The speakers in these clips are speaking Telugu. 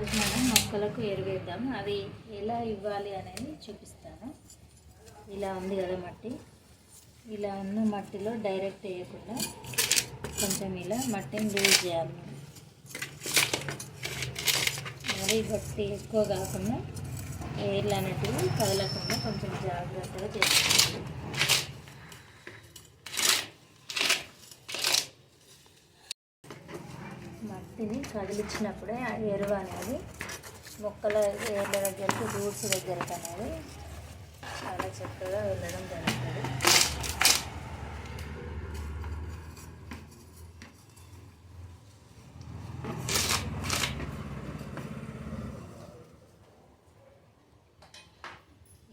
ఈరోజు మనం మొక్కలకు ఎరువేద్దాం. అది ఎలా ఇవ్వాలి అనేది చూపిస్తాను. ఇలా ఉంది కదా మట్టి. ఇలా ఉన్న మట్టిలో డైరెక్ట్ వేయకుండా కొంచెం ఇలా మట్టిని లూజ్ చేయాలి. మనం. మరీ గట్టి ఎక్కువ కాకుండా ఎయిర్లు అనేటివి కదలకుండా కొంచెం జాగ్రత్తగా చేసుకోవాలి. మట్టిని కదిలించినప్పుడే ఆ ఎరువు అనేది మొక్కల ఏర్ల దగ్గరికి రూట్స్ దగ్గరికి అనేది చాలా చక్కగా వెళ్ళడం జరుగుతుంది.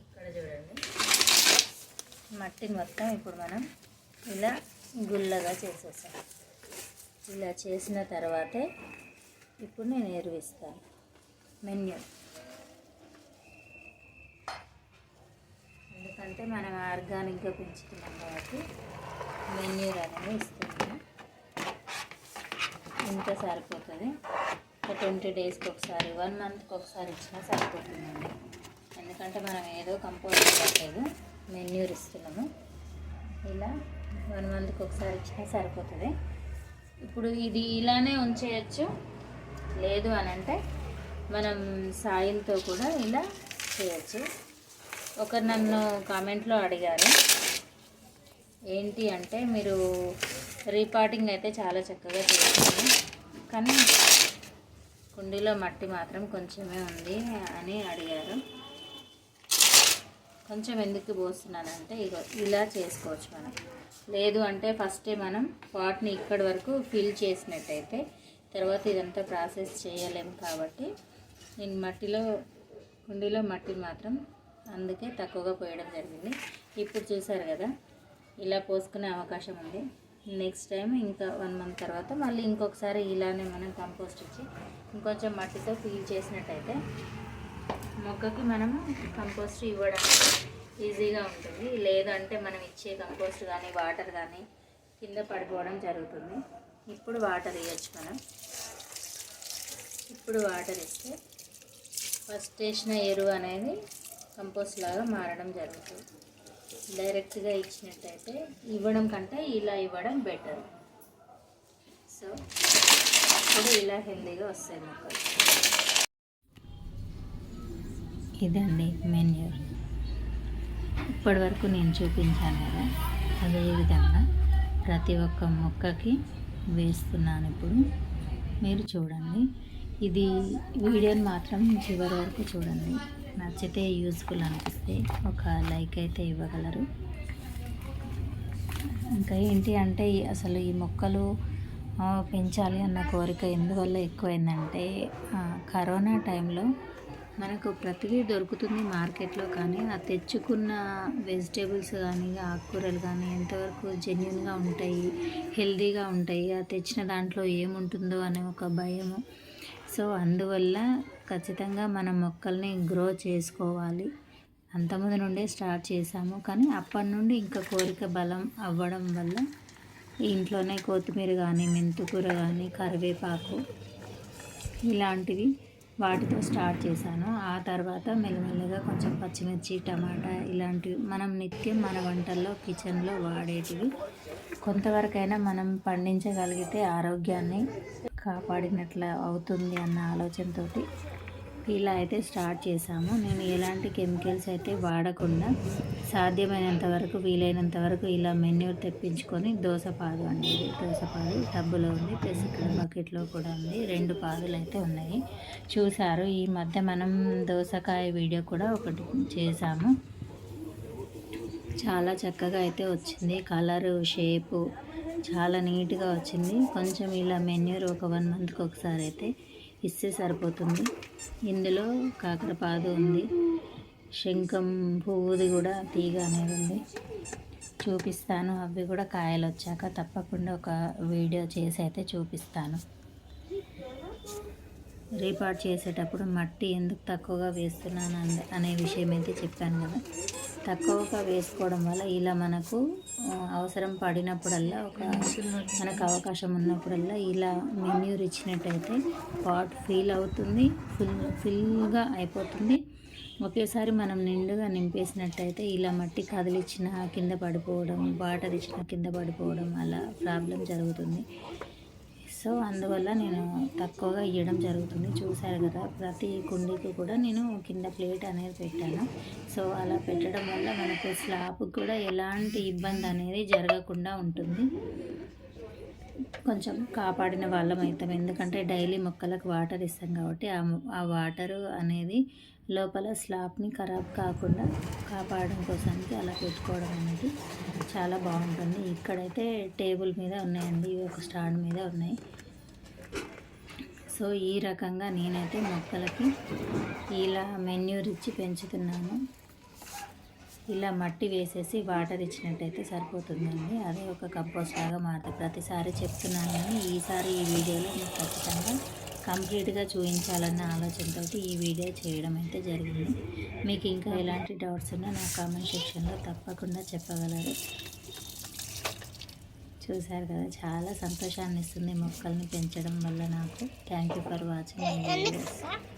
ఇక్కడ చూడండి. మట్టిని మొత్తం ఇప్పుడు మనం ఇలా గుల్లగా చేసేసాం. ఇలా చేసిన తర్వాతే ఇప్పుడు నేను ఎరువిస్తాను. మెన్యూ ఎందుకంటే మనం ఆర్గానిక్గా పెంచుతున్నాం కాబట్టి మెన్యూర్ అనేది ఇస్తున్నాను ఇంత సరిపోతుంది. ఒక ట్వంటీ డేస్కి ఒకసారి వన్ మంత్కి ఒకసారి ఇచ్చినా సరిపోతుందండి. ఎందుకంటే మనం ఏదో కంపోజ్ ఇవ్వట్లేదు మెన్యూర్ ఇస్తున్నాము ఇలా వన్ మంత్కి ఒకసారి ఇచ్చినా సరిపోతుంది. ఇప్పుడు ఇది ఇలానే ఉంచేయచ్చు. లేదు అని అంటే మనం సాయిల్తో కూడా ఇలా చేయొచ్చు. ఒకరు నన్ను కామెంట్లో అడిగారు. ఏంటి అంటే మీరు రీపాటింగ్ అయితే చాలా చక్కగా చేస్తారు కానీ కుండీలో మట్టి మాత్రం కొంచెమే ఉంది అని అడిగారు. కొంచెం ఎందుకు పోస్తున్నానంటే ఇగో ఇలా చేసుకోవచ్చు మనం. లేదు అంటే ఫస్టే మనం పాట్ని ఇక్కడి వరకు ఫిల్ చేసినట్టయితే తర్వాత ఇదంతా ప్రాసెస్ చేయలేము కాబట్టి నేను మట్టిలో కుండీలో మట్టి మాత్రం అందుకే తక్కువగా పోయడం జరిగింది. ఇప్పుడు చూసారు కదా ఇలా పోసుకునే అవకాశం ఉంది. నెక్స్ట్ టైం ఇంకా వన్ మంత్ తర్వాత మళ్ళీ ఇంకొకసారి ఇలానే మనం కంపోస్ట్ ఇచ్చి ఇంకొంచెం మట్టితో ఫీల్ చేసినట్టయితే మొక్కకి మనము కంపోస్ట్ ఇవ్వడానికి ఈజీగా ఉంటుంది. లేదంటే మనం ఇచ్చే కంపోస్ట్ కానీ వాటర్ కానీ కింద పడిపోవడం జరుగుతుంది. ఇప్పుడు వాటర్ ఇవ్వచ్చు మనం. ఇప్పుడు వాటర్ ఇస్తే ఫస్ట్ వేసిన ఎరువు అనేది కంపోస్ట్ లాగా మారడం జరుగుతుంది. డైరెక్ట్గా ఇచ్చినట్టయితే ఇవ్వడం కంటే ఇలా ఇవ్వడం బెటర్. సో ఇప్పుడు ఇలా హెల్తీగా వస్తాయి మొక్కలు. ఇదండి మెన్యూర్. ఇప్పటి వరకు నేను చూపించాను కదా అదేవిధంగా ప్రతి ఒక్క మొక్కకి వేస్తున్నాను ఇప్పుడు. మీరు చూడండి. ఇది వీడియోని మాత్రం చివరి వరకు చూడండి. నచ్చితే యూస్ఫుల్ అనిపిస్తే ఒక లైక్ అయితే ఇవ్వగలరు. ఇంకా ఏంటి అంటే అసలు ఈ మొక్కలు పెంచాలి అన్న కోరిక ఎందువల్ల ఎక్కువైందంటే కరోనా టైంలో మనకు ప్రతిదీ దొరుకుతుంది మార్కెట్లో కానీ ఆ తెచ్చుకున్న వెజిటేబుల్స్ కానీ ఆకుకూరలు కానీ ఎంతవరకు జెన్యున్గా ఉంటాయి హెల్దీగా ఉంటాయి ఆ తెచ్చిన దాంట్లో ఏముంటుందో అనే ఒక భయము. సో అందువల్ల ఖచ్చితంగా మన మొక్కల్ని గ్రో చేసుకోవాలి. అంతకుముందు నుండే స్టార్ట్ చేశాము. కానీ అప్పటి నుండి ఇంకా కోరిక బలం అవ్వడం వల్ల ఇంట్లోనే కొత్తిమీర కానీ మెంతుకూర కానీ కరివేపాకు ఇలాంటివి వాటితో స్టార్ట్ చేశాను. ఆ తర్వాత మెల్లమెల్లగా కొంచెం పచ్చిమిర్చి టమాటా ఇలాంటివి మనం నిత్యం మన వంటల్లో కిచెన్లో వాడేటివి. కొంతవరకైనా మనం పండించగలిగితే ఆరోగ్యాన్ని కాపాడినట్లు అవుతుంది అన్న ఆలోచనతోటి ఇలా అయితే స్టార్ట్ చేశాము. నేను ఎలాంటి కెమికల్స్ అయితే వాడకుండా సాధ్యమైనంత వరకు వీలైనంత వరకు ఇలా మెన్యూర్ తెప్పించుకొని దోసపాదు అండి. ఇది దోసపాదు టబ్బులో ఉంది ప్లస్ ఇక్కడ బకెట్లో కూడా ఉంది. రెండు పాదులు అయితే ఉన్నాయి. చూసారు ఈ మధ్య మనం దోసకాయ వీడియో కూడా ఒకటి చేశాము. చాలా చక్కగా అయితే వచ్చింది. కలరు షేపు చాలా నీట్గా వచ్చింది. కొంచెం ఇలా మెన్యూర్ ఒక వన్ మంత్కి ఒకసారి అయితే ఇస్తే సరిపోతుంది. ఇందులో కాకరపాదు ఉంది. శంఖం పువ్వుది కూడా తీగ అనేది ఉంది. చూపిస్తాను. అవి కూడా కాయలు వచ్చాక తప్పకుండా ఒక వీడియో చేసి అయితే చూపిస్తాను. రీపాట్ చేసేటప్పుడు మట్టి ఎందుకు తక్కువగా వేస్తున్నాను అనే- అనే విషయం అయితే చెప్పాను కదా. తక్కువగా వేసుకోవడం వల్ల ఇలా మనకు అవసరం పడినప్పుడల్లా ఒక మనకు అవకాశం ఉన్నప్పుడల్లా ఇలా మెన్యూర్ ఇచ్చినట్టయితే పాట్ ఫీల్ అవుతుంది. ఫుల్ ఫుల్గా అయిపోతుంది. ఒకేసారి మనం నిండుగా నింపేసినట్టయితే ఇలా మట్టి కదిలిచ్చిన కింద పడిపోవడం వాటర్ ఇచ్చిన కింద పడిపోవడం అలా ప్రాబ్లం జరుగుతుంది. సో అందువల్ల నేను తక్కువగా ఇవ్వడం జరుగుతుంది. చూశారు కదా ప్రతి కుండీకి కూడా నేను కింద ప్లేట్ అనేది పెట్టాను. సో అలా పెట్టడం వల్ల మనకు స్లాబ్ కూడా ఎలాంటి ఇబ్బంది అనేది జరగకుండా ఉంటుంది. కొంచెం కాపాడిన వాళ్ళం అవుతాం. ఎందుకంటే డైలీ మొక్కలకు వాటర్ ఇస్తాం కాబట్టి ఆ వాటరు ఆ అనేది లోపల స్లాబ్ని ఖరాబ్ కాకుండా కాపాడడం కోసానికి అలా పెట్టుకోవడం అనేది చాలా బాగుంటుంది. ఇక్కడైతే టేబుల్ మీద ఉన్నాయండి. ఇవి ఒక స్టాండ్ మీద ఉన్నాయి. సో ఈ రకంగా నేనైతే మొక్కలకి ఇలా మెన్యూర్ ఇచ్చి పెంచుతున్నాను. ఇలా మట్టి వేసేసి వాటర్ ఇచ్చినట్టయితే సరిపోతుందండి. అదే ఒక కంపోస్ట్ లాగా మారుతుంది. ప్రతిసారి చెప్తున్నాను కానీ ఈసారి ఈ వీడియోలో మీకు ఖచ్చితంగా కంప్లీట్గా చూపించాలన్న ఆలోచనతో ఈ వీడియో చేయడం అయితే జరిగింది. మీకు ఇంకా ఎలాంటి డౌట్స్ ఉన్నా నా కామెంట్ సెక్షన్లో తప్పకుండా చెప్పగలరు. చూశారు కదా చాలా సంతోషాన్ని ఇస్తుంది మొక్కల్ని పెంచడం వల్ల నాకు. Thank you for watching.